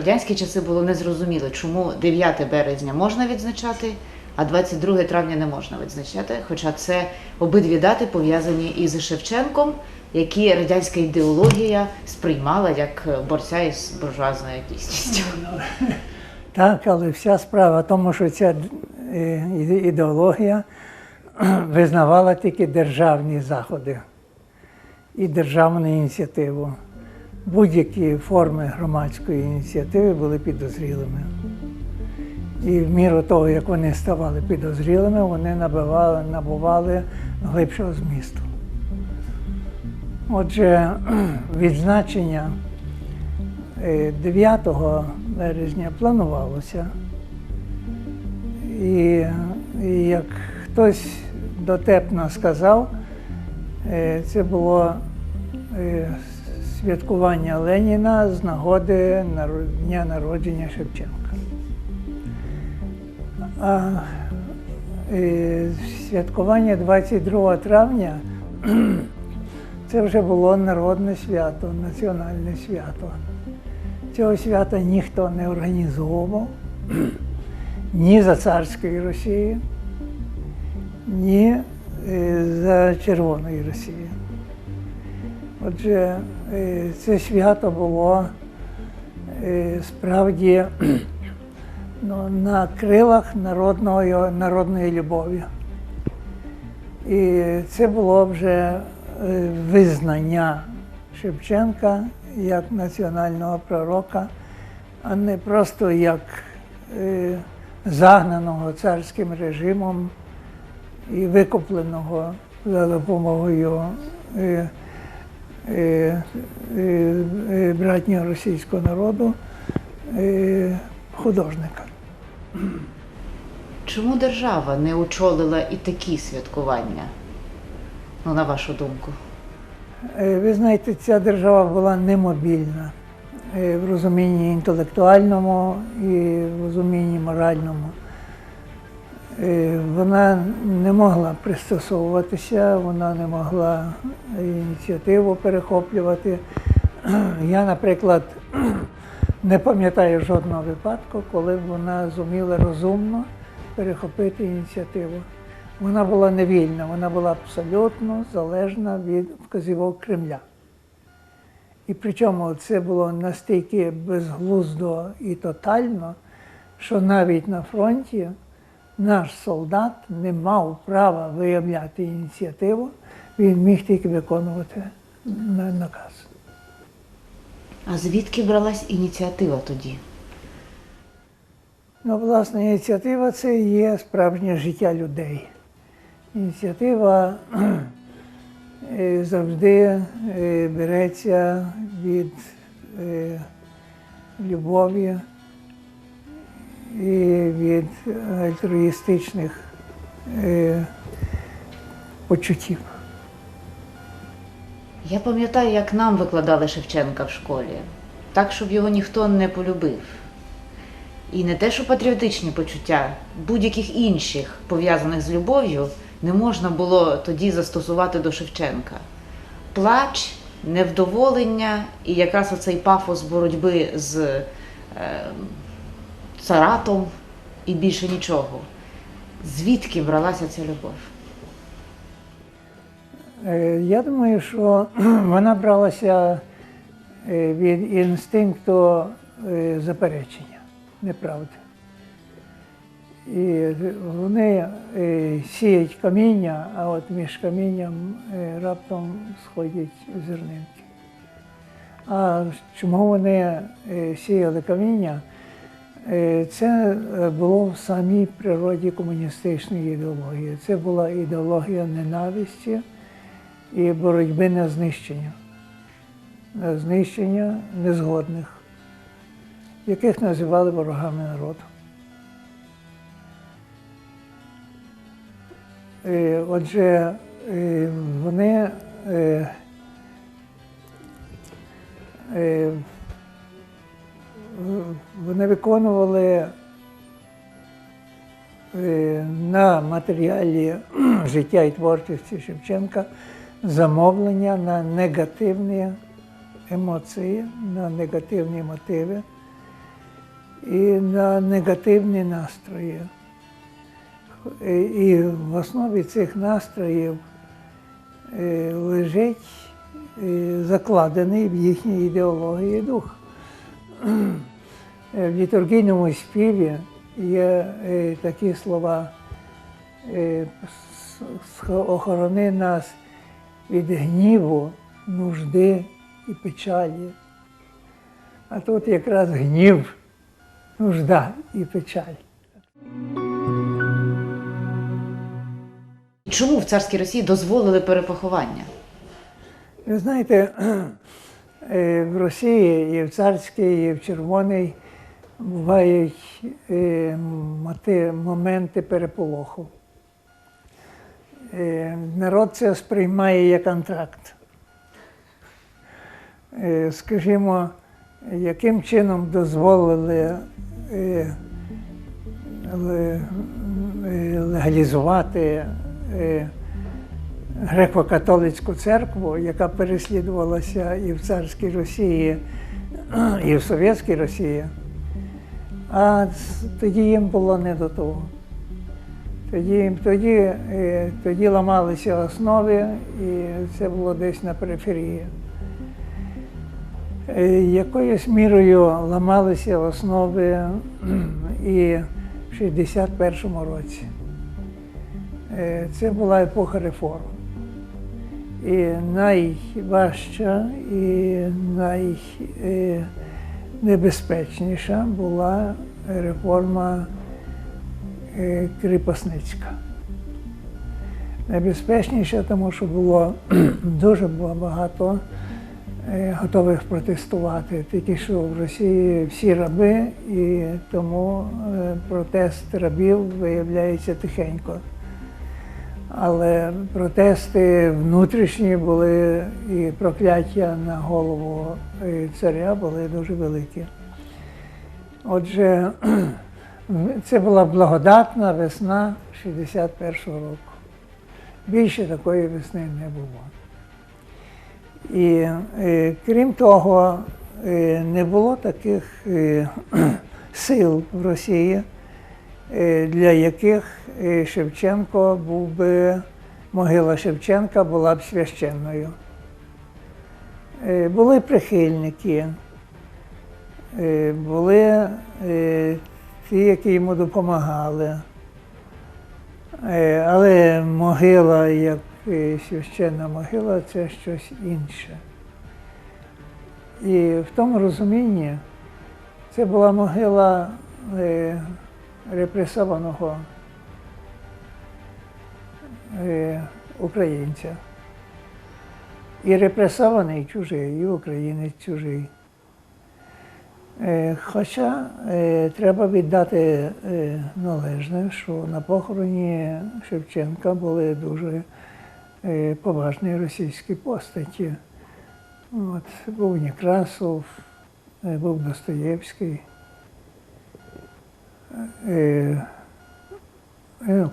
радянські часи було незрозуміло, чому 9 березня можна відзначати, а 22 травня не можна відзначати. Хоча це обидві дати пов'язані із Шевченком, які радянська ідеологія сприймала як борця із буржуазною дійсністю. Так, але вся справа в тому, що ця е, ідеологія визнавала тільки державні заходи і державну ініціативу. Будь-які форми громадської ініціативи були підозрілими. І в міру того, як вони ставали підозрілими, вони набивали, набували глибшого змісту. Отже, відзначення е, 9 березня планувалося. І, і як хтось дотепно сказав, е, це було е, святкування Леніна з нагоди дня народження Шевченка. А е, святкування 22 травня це вже було народне свято, національне свято. Цього свята ніхто не організовував ні за царської Росії, ні е, за Червоної Росії. Отже, е, це свято було е, справді ну, на крилах народної, народної любові. І це було вже е, визнання Шевченка як національного пророка, а не просто як загнаного царським режимом і викупленого за допомогою братнього російського народу е, художника. Чому держава не очолила і такі святкування? Ну, на вашу думку. Е, Ви знаєте, ця держава була немобільна е, в розумінні інтелектуальному і в розумінні моральному. Е, Вона не могла пристосовуватися, вона не могла ініціативу перехоплювати. Я, наприклад, не пам'ятаю жодного випадку, коли б вона зуміла розумно перехопити ініціативу. Вона була невільна, вона була абсолютно залежна від вказівок Кремля. І причому це було настільки безглуздо і тотально, що навіть на фронті наш солдат не мав права виявляти ініціативу, він міг тільки виконувати наказ. А звідки бралась ініціатива тоді? Ну, власне, ініціатива це є справжнє життя людей. Ініціатива е, завжди е, береться від е, любові і від альтруїстичних е, почуттів. Я пам'ятаю, як нам викладали Шевченка в школі, так, щоб його ніхто не полюбив. І не те, що патріотичні почуття, будь-яких інших, пов'язаних з любов'ю, не можна було тоді застосувати до Шевченка. Плач, невдоволення і якраз оцей пафос боротьби з е, царатом і більше нічого. Звідки бралася ця любов? Е, Я думаю, що вона бралася е, від інстинкту е, заперечення, неправди. І вони сіють каміння, а от між камінням раптом сходять зернинки. А чому вони сіяли каміння? Е, Це е, було в самій природі комуністичної ідеології. Це була ідеологія ненависті і боротьби на знищення, на знищення незгодних, яких називали ворогами народу. Е, Отже, вони вони виконували е, на матеріалі життя і творчості Шевченка замовлення на негативні емоції, на негативні мотиви. і на негативні настрої. І- І в основі цих настроїв е, лежить е, закладений в їхній ідеології дух. Е, В літургійному співі є е, такі слова е, охорони нас від гніву, нужди і печалі. А тут якраз гнів, нужда і печаль. Чому в царській Росії дозволили перепоховання? Ви знаєте, в Росії і в царській, і в червоній бувають е, моменти переполоху. Е, Народ це сприймає як антракт. Е, Скажімо, яким чином дозволили е, ле- е, легалізувати е, греко-католицьку церкву, яка переслідувалася і в царській Росії, і в Совєтській Росії. А тоді їм було не до того. Тоді, тоді, е, тоді ламалися основи, і це було десь на периферії. Е, Якоюсь мірою ламалися основи і в 61-му році. Е, Це була епоха реформ. І найважча і найнебезпечніша була реформа е, кріпосницька. Небезпечніша, тому що було дуже було багато е, готових протестувати. Тільки що в Росії всі раби, і тому е, протест рабів виявляється тихенько. Але протести внутрішні були і прокляття на голову царя були дуже великі. Отже, це була благодатна весна 61-го року. Більше такої весни не було. І е, крім того, е, не було таких е, сил в Росії, для яких е, Шевченко був би, могила Шевченка була б священною. Е, Були прихильники, е, були е, ті, які йому допомагали. Е, Але могила, як е, священна могила, це щось інше. І в тому розумінні це була могила е, репресованого е, українця. І репресований чужий, і українець чужий. Е, Хоча е, треба віддати належне, що на похороні Шевченка були дуже поважні російські постаті. От, був Некрасов, був Достоєвський, е, е,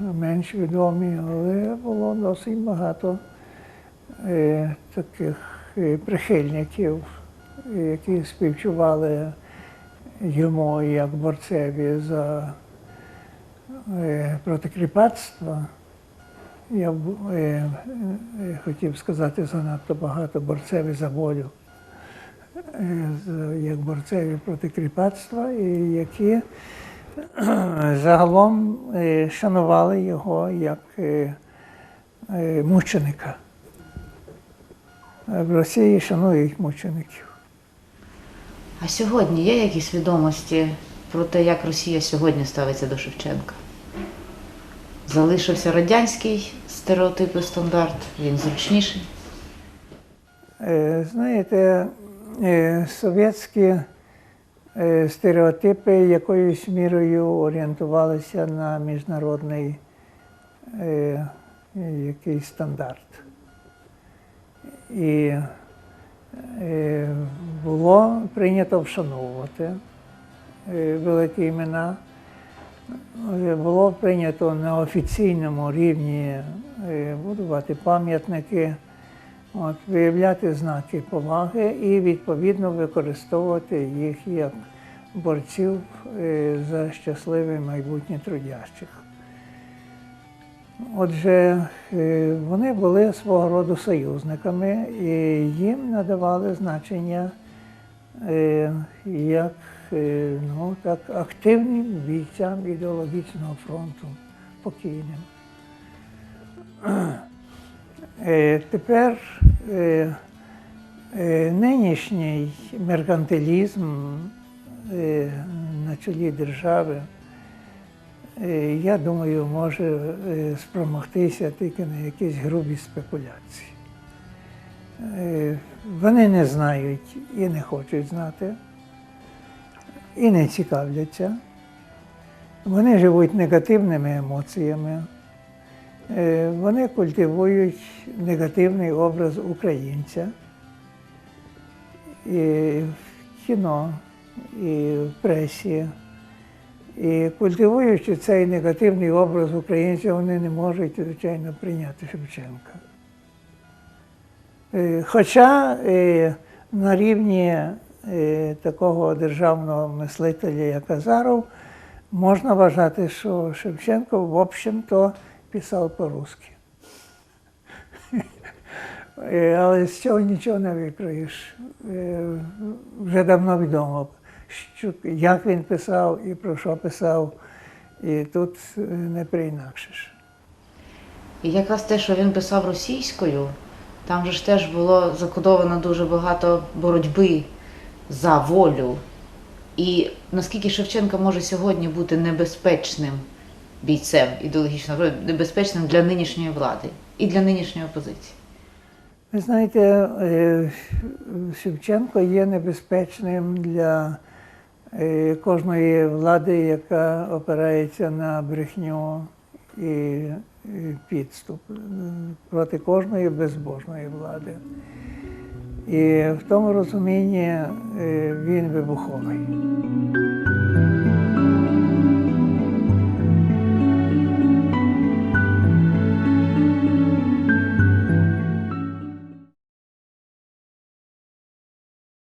менш відомі, але було досить багато е, таких прихильників, які співчували йому як борцеві за проти кріпацтва. Я хотів сказати занадто багато борцеві за волю, як борцеві проти кріпацтва, і які загалом е, шанували його як е, е, мученика. В Росії шанують мучеників. А сьогодні є якісь відомості про те, як Росія сьогодні ставиться до Шевченка? Залишився радянський стереотип і стандарт, він зручніший. Е, Знаєте, е, совєтські е, стереотипи якоюсь мірою орієнтувалися на міжнародний е, якийсь стандарт. І е, було прийнято вшановувати е, великі імена. Е, Було прийнято на офіційному рівні е, будувати пам'ятники, от, виявляти знаки поваги і відповідно використовувати їх як борців е, за щасливе майбутнє трудящих. Отже, е, вони були свого роду союзниками і їм надавали значення е, як ну, так, активним бійцям ідеологічного фронту покійним. Е, Тепер е, е, нинішній меркантилізм на чолі держави, я думаю, може спромогтися тільки на якісь грубі спекуляції. Вони не знають і не хочуть знати, і не цікавляться. Вони живуть негативними емоціями. Е, Вони культивують негативний образ українця і в кіно, і в пресі. І культивуючи цей негативний образ українця, вони не можуть, звичайно, прийняти Шевченка. Е, Хоча е, на рівні такого державного мислителя, як Азаров, можна вважати, що Шевченко, в общем-то, писав по-русски. Е, Але з цього нічого не викриєш. Е, Вже давно відомо, що, як він писав і про що писав, і тут е, не переінакшиш. І якраз те, що він писав російською, там же ж теж було закодовано дуже багато боротьби за волю. І наскільки Шевченко може сьогодні бути небезпечним бійцем ідеологічного, небезпечним для нинішньої влади і для нинішньої опозиції. Ви знаєте, е, Шевченко є небезпечним для е, кожної влади, яка опирається на брехню і підступ е, проти кожної безбожної влади. І в тому розумінні він вибуховий.